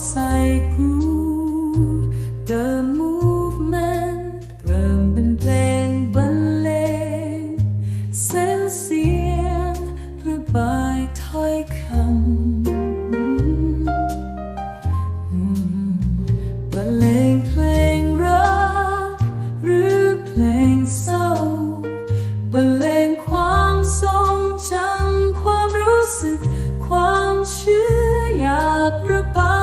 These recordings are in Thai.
ลองใส่กูเติม movement เริ่มเป็นเพลงบรรเลงเส้นเสียงระบายถ้อยคำบรรเลงเพลงรักหรือเพลงเศร้าบรรเลงความทรงจำความรู้สึกความเชื่ออยากระบาย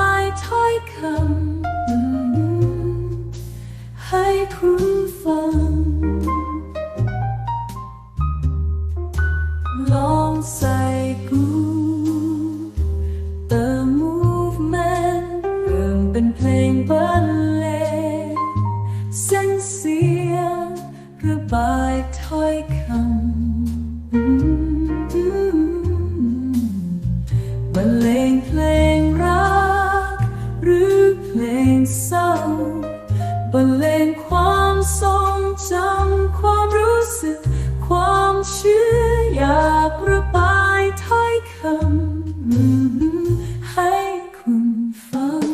ถ้อยคำให้คุณฟัง ลองใส่กู เติม movement เริ่มเป็นเพลงบรรเลงเส้นเสียงระบายถ้อยคำบรรเลง เชื่ออยากระบายถ้อยคำให้คุณฟัง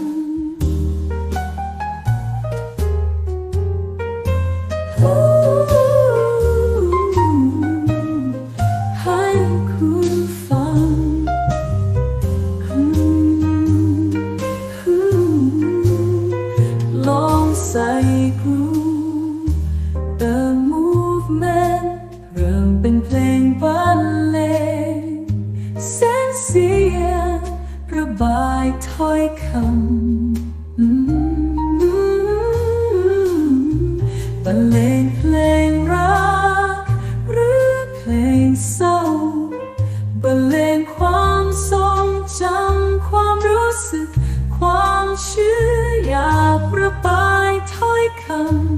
ให้คุณฟัง ลองใส่กูเติม movement เริ่มเป็นเพลงบรรเลงเส้นเสียงระบายถ้อยคำบรรเลงเพลงรักหรือเพลงเศร้าบรรเลงความทรงจำความรู้สึก ความเชื่ออยากระบายถ้อยคำ